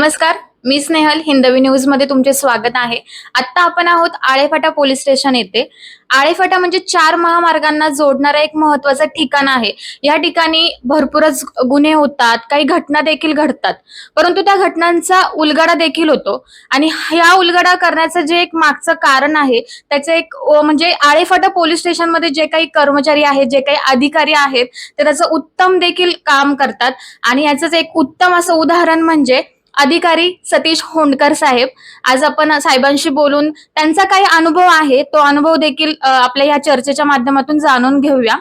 नमस्कार मी स्नेहल हिंदवी न्यूजमध्ये तुमचे स्वागत आहे. आता आपण आहोत आळेफाटा पोलीस स्टेशन येथे. आळेफाटा म्हणजे चार महामार्गांना जोडणारा एक महत्वाचं ठिकाण आहे. या ठिकाणी भरपूरच गुन्हे होतात काही घटना देखील घडतात. परंतु त्या घटनांचा उलगडा देखील होतो. आणि ह्या उलगडा करण्याचं जे एक मागचं कारण आहे त्याचं एक म्हणजे आळेफाटा पोलीस स्टेशनमध्ये जे काही कर्मचारी आहेत जे काही अधिकारी आहेत ते त्याचं उत्तम देखील काम करतात. आणि याचंच एक उत्तम असं उदाहरण म्हणजे अधिकारी सतीश होंडकर साहेब. आज आपण साहेबांशी बोलून त्यांचा काही अनुभव आहे. तो अनुभव देखील आपल्या या चर्चेच्या माध्यमातून जाणून घेऊया.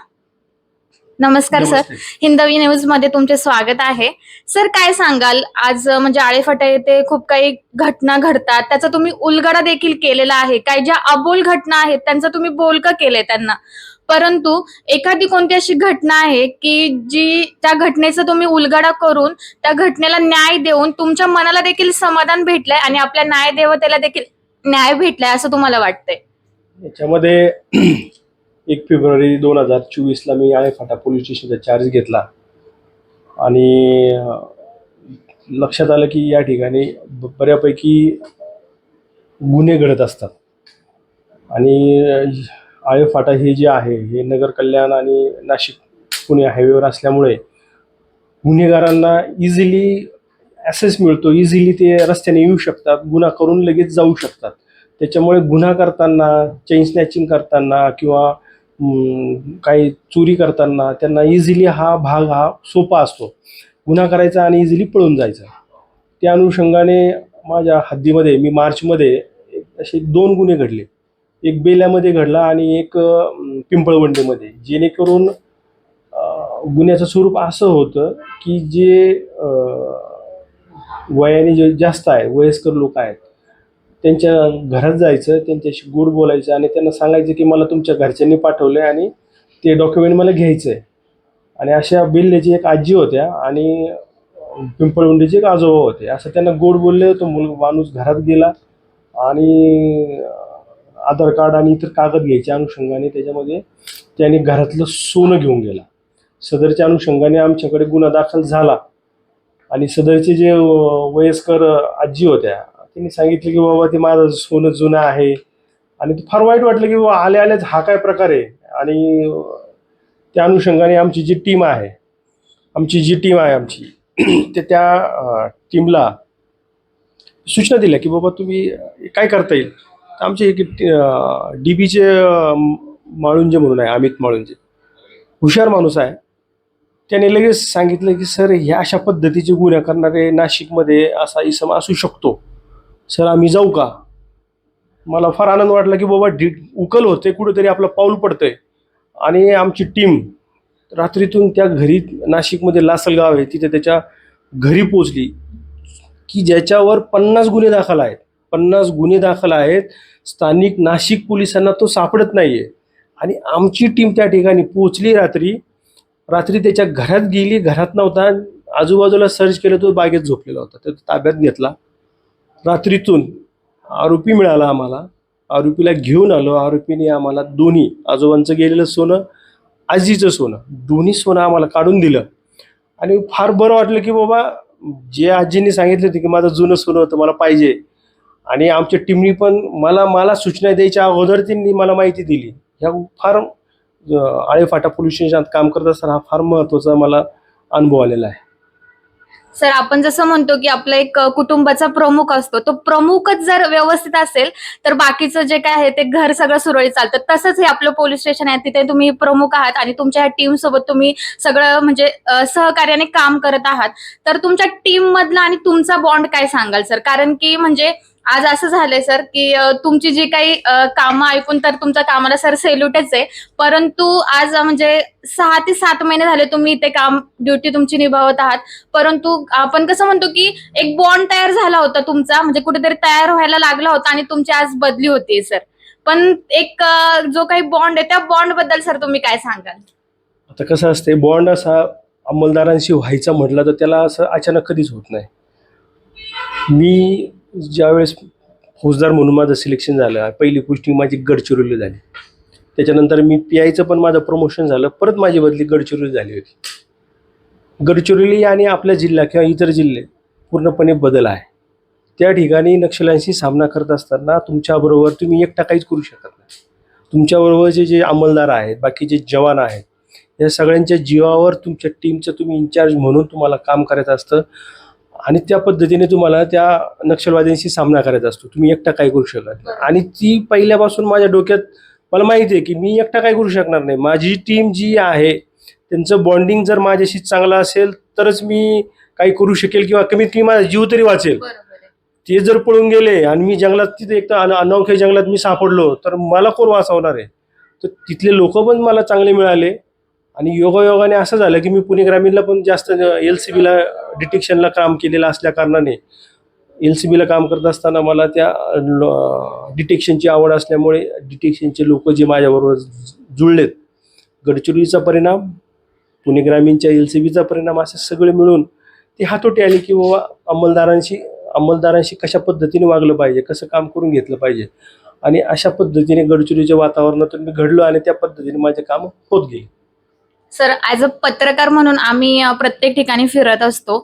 नमस्कार सर. हिंदवी न्यूजमध्ये तुमचे स्वागत आहे. सर काय सांगाल? आज म्हणजे आळेफाटा येथे खूप काही घटना घडतात. त्याचा तुम्ही उलगडा देखील केलेला आहे. काही ज्या अबोल घटना आहेत त्यांचा तुम्ही बोलकं केलंय त्यांना. परंतु एखादी कोणती अशी घटना आहे की जी त्या घटनेचा तुम्ही उलगडा करून त्या घटनेला न्याय देऊन तुमच्या मनाला देखील समाधान भेटलंय आणि आपल्या न्याय देवतेला देखील न्याय भेटलाय असं तुम्हाला वाटतंय? याच्यामध्ये एक फेब्रुवारी दोन हजार चोवीसला मी आळेफाटा पोलीस स्टेशनचा चार्ज घेतला. आणि लक्षात आलं की या ठिकाणी ब- बऱ्यापैकी गुन्हे घडत असतात. आणि आळे फाटा हे जे आहे हे नगर कल्याण आणि नाशिक पुणे हायवेवर असल्यामुळे गुन्हेगारांना इझिली ॲसेस मिळतो. इझिली ते रस्त्याने येऊ शकतात गुन्हा करून लगेच जाऊ शकतात. त्याच्यामुळे गुन्हा करताना चेन स्नॅचिंग करताना किंवा काही चोरी करताना त्यांना इझिली हा भाग हा सोपा असतो. गुन्हा करायचा आणि इझिली पळून जायचा. त्या अनुषंगाने माझ्या हद्दीमध्ये मी मार्चमध्ये एक असे दोन गुन्हे घडले. एक बेल्यामध्ये घडला आणि एक पिंपळवंडीमध्ये. जेणेकरून गुन्ह्याचं स्वरूप असं होतं की जे वयाने जे जास्त आहे वयस्कर लोक आहेत त्यांच्या घरात जायचं त्यांच्याशी गोड बोलायचं आणि त्यांना सांगायचं की मला तुमच्या घरच्यांनी पाठवलं आहे आणि ते डॉक्युमेंट मला घ्यायचं आहे आणि अशा बिल्ल्याची एक आजी होत्या आणि पिंपळवंडीचे एक आजोबा होते. असं त्यांना गोड बोलले तो मुल माणूस घरात गेला आणि आधार कार्ड आणि इतर कागद घ्यायच्या अनुषंगाने त्याच्यामध्ये त्याने घरातलं सोनं घेऊन गेला. सदरच्या अनुषंगाने आमच्याकडे गुन्हा दाखल झाला. आणि सदरचे जे वयस्कर आजी होत्या त्यांनी सांगितलं की बाबा ते माझं सोनं जुनं आहे. आणि ते फार वाईट वाटलं की बाबा आल्या आल्याच हा काय प्रकार आहे. आणि त्या अनुषंगाने आमची जी टीम आहे आमची जी टीम आहे आमची ते त्या टीमला सूचना दिल्या की बाबा तुम्ही काय करता येईल? आमचे एक डी बीचे माळुंजे म्हणून आहे अमित माळुंजे. हुशार माणूस आहे. त्याने लगेच सांगितलं की सर ह्या अशा पद्धतीचे गुन्हे करणारे नाशिकमध्ये असा इसम असू शकतो. सर आम्ही जाऊ का? मला फार आनंद वाटला की बाबा डी उकल होते. कुठेतरी आपलं पाऊल पडतंय. आणि आमची टीम रात्रीतून त्या घरी नाशिकमध्ये लासलगाव आहे तिथे त्याच्या घरी पोचली की ज्याच्यावर पन्नास गुन्हे दाखल आहेत. पन्नास गुन्हे दाखल आहेत. स्थानिक नाशिक पोलिसांना तो सापडत नाही आहे आणि आमची टीम त्या ठिकाणी पोचली रात्री. रात्री त्याच्या घरात गेली घरात नव्हता. आजूबाजूला सर्च केलं तो बागेत झोपलेला होता. तर ताब्यात घेतला. रात्रीतून आरोपी मिळाला आम्हाला. आरोपीला घेऊन आलो. आरोपीने आम्हाला दोन्ही आजोबांचं गेलेलं सोनं आजीचं सोनं दोन्ही सोनं आम्हाला काढून दिलं. आणि फार बरं वाटलं की बाबा जे आजींनी सांगितलं होतं की माझं जुनं सोनं होतं मला पाहिजे. आणि आमच्या टीमनी पण मला मला सूचना द्यायच्या अगोदर त्यांनी मला माहिती दिली. ह्या फार आळेफाटा पोल्युशनच्या काम करत असताना हा फार महत्त्वाचा मला अनुभव आलेला आहे. सर आपण जसं म्हणतो की आपला एक कुटुंबाचा प्रमुख असतो तो प्रमुखच जर व्यवस्थित असेल तर बाकीचं जे काय आहे ते घर सगळं सुरळीत चालतं. तसंच हे आपलं पोलीस स्टेशन आहे तिथे तुम्ही प्रमुख आहात आणि तुमच्या टीम सोबत तुम्ही सगळं म्हणजे सहकार्याने काम करत आहात. तर तुमच्या टीम मधला आणि तुमचा बॉन्ड काय सांगाल सर? कारण की म्हणजे आज असं झालंय सर की अ, तुमची जी काही अ, कामं ऐकून तर तुमच्या कामाला सर सेल्यूटच आहे. परंतु आज म्हणजे सहा ते सात महिने झाले तुम्ही इथे काम ड्युटी तुमची निभावत आहात. परंतु आपण कसं म्हणतो की एक बॉन्ड तयार झाला होता तुमचा म्हणजे कुठेतरी तयार व्हायला लागला होता आणि तुमची आज बदली होती सर. पण एक अ, जो काही बॉन्ड आहे त्या बॉन्डबद्दल सर तुम्ही काय सांगाल? आता कसं असते बॉन्ड असा अंमलदारांशी व्हायचा म्हटलं तर त्याला असं अचानक कधीच होत नाही. मी ज्यावेळेस फौजदार म्हणून माझं सिलेक्शन झालं पहिली पोस्टिंग माझी गडचिरोली झाली. त्याच्यानंतर मी पी आयचं पण माझं प्रमोशन झालं परत माझी बदली गडचिरोली झाली होती. गडचिरोली आणि आपला जिल्हा किंवा इतर जिल्हे पूर्णपणे बदल आहे. त्या ठिकाणी नक्षल्यांशी सामना करत असताना तुमच्याबरोबर तुम्ही एकटा काहीच करू शकत नाही. तुमच्याबरोबरचे जे अंमलदार आहेत बाकीचे जवान आहेत या सगळ्यांच्या जीवावर तुमच्या टीमचं तुम्ही इन्चार्ज म्हणून तुम्हाला काम करायचं असतं. आणि त्या पद्धतीने तुम्हाला त्या नक्षलवाद्यांशी सामना करायचा असतो. तुम्ही एकटा काही करू शकत नाही. आणि ती पहिल्यापासून माझ्या डोक्यात मला माहिती आहे की मी एकटा काही करू शकणार नाही. माझी टीम जी आहे त्यांचं बॉन्डिंग जर माझ्याशी चांगलं असेल तरच मी काही करू शकेल किंवा कमीत कमी माझा जीव तरी वाचेल. ते जर पळून गेले आणि मी जंगलात तिथे एक तर अन- अनोळख्या जंगलात मी सापडलो तर मला कोण वाचवणार आहे? तर तिथले लोक पण मला चांगले मिळाले. आणि योगायोगाने असं झालं की मी पुणे ग्रामीणला पण जास्त एल सी बीला डिटेक्शनला काम केलेलं असल्या कारणाने एल सी बीला काम करत असताना मला त्या डिटेक्शनची आवड असल्यामुळे डिटेक्शनचे लोक जे माझ्याबरोबर जुळलेत गडचिरोलीचा परिणाम पुणे ग्रामीणच्या एल सी बीचा परिणाम असे सगळे मिळून ती हातोटी आली की बाबा अंमलदारांशी अंमलदारांशी कशा पद्धतीने वागलं पाहिजे कसं काम करून घेतलं पाहिजे. आणि अशा पद्धतीने गडचिरोलीच्या वातावरणातून मी घडलो आणि त्या पद्धतीने माझे काम होत गेले. सर ॲज अ पत्रकार म्हणून आम्ही प्रत्येक ठिकाणी फिरत असतो.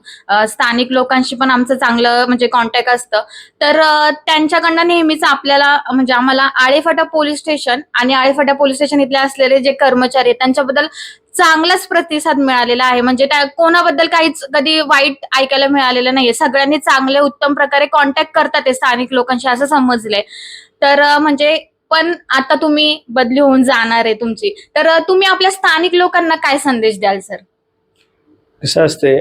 स्थानिक लोकांशी पण आमचं चांगलं म्हणजे कॉन्टॅक्ट असतं. तर त्यांच्याकडनं नेहमीच आपल्याला म्हणजे आम्हाला आळेफाटा पोलीस स्टेशन आणि आळेफाटा पोलीस स्टेशन इथले असलेले जे कर्मचारी आहेत त्यांच्याबद्दल चांगलाच प्रतिसाद मिळालेला आहे. म्हणजे त्या कोणाबद्दल काहीच कधी वाईट ऐकायला मिळालेलं नाहीये. सगळ्यांनी चांगले उत्तम प्रकारे कॉन्टॅक्ट करतात ते स्थानिक लोकांशी असं समजलंय. तर म्हणजे पण आता तुम्ही बदली होऊन जाणार आहे तुमची. तर तुम्ही आपल्या स्थानिक लोकांना काय संदेश द्याल सर? कसं असते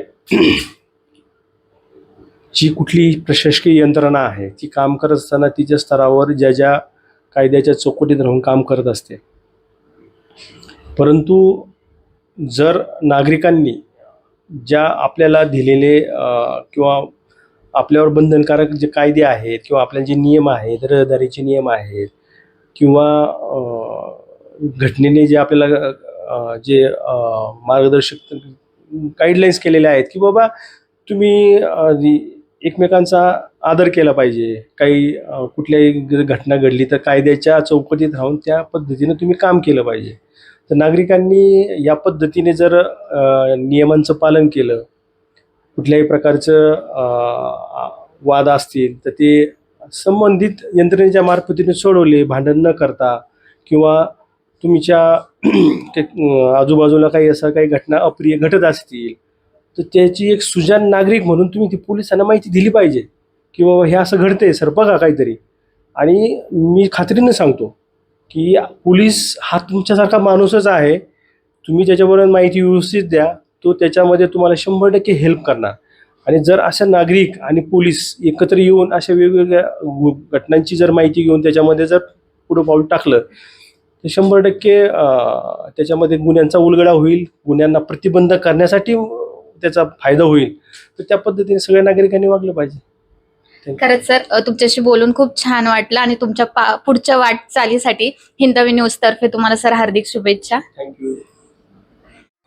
जी कुठली प्रशासकीय यंत्रणा आहे ती काम करत असताना तिच्या स्तरावर ज्या ज्या कायद्याच्या चौकटीत राहून काम करत असते. परंतु जर नागरिकांनी ज्या आपल्याला दिलेले किंवा आपल्यावर बंधनकारक जे कायदे आहेत किंवा आपल्या जे नियम आहेत रहदारीचे नियम आहेत किंवा घटनेने जे आपल्याला जे मार्गदर्शक गाईडलाईन्स केलेल्या आहेत की बाबा तुम्ही एकमेकांचा आदर केला पाहिजे. काही कुठल्याही घटना घडली तर कायद्याच्या चौकटीत राहून त्या पद्धतीने तुम्ही काम केलं पाहिजे. तर नागरिकांनी या पद्धतीने जर नियमांचं पालन केलं कुठल्याही प्रकारचं वाद असतील तर ते संबंधित यंत्रणेच्या मार्फतीने सोडवले भांडण न करता किंवा तुमच्या आजूबाजूला काही असं काही घटना अप्रिय घटत असतील तर त्याची एक सुजान नागरिक म्हणून तुम्ही ती पोलिसांना माहिती दिली पाहिजे. की बाबा हे असं घडतंय सर बघा काहीतरी. आणि मी खात्रीनं सांगतो की पोलीस हा तुमच्यासारखा माणूसच आहे. तुम्ही त्याच्याबरोबर माहिती व्यवस्थित द्या तो त्याच्यामध्ये तुम्हाला शंभर टक्के हेल्प करणार. आणि जर अशा नागरिक आणि पोलीस एकत्र येऊन अशा वेगवेगळ्या घटनांची जर माहिती घेऊन त्याच्यामध्ये जर पुढं पाऊल टाकलं तर शंभर टक्के त्याच्यामध्ये गुन्ह्यांचा उलगडा होईल गुन्ह्यांना प्रतिबंध करण्यासाठी त्याचा फायदा होईल. तर त्या पद्धतीने सगळ्या नागरिकांनी वागलं पाहिजे. खरंच सर तुमच्याशी बोलून खूप छान वाटलं आणि तुमच्या पुढच्या वाटचालीसाठी हिंदवी न्यूज तर्फे तुम्हाला सर हार्दिक शुभेच्छा. थँक्यू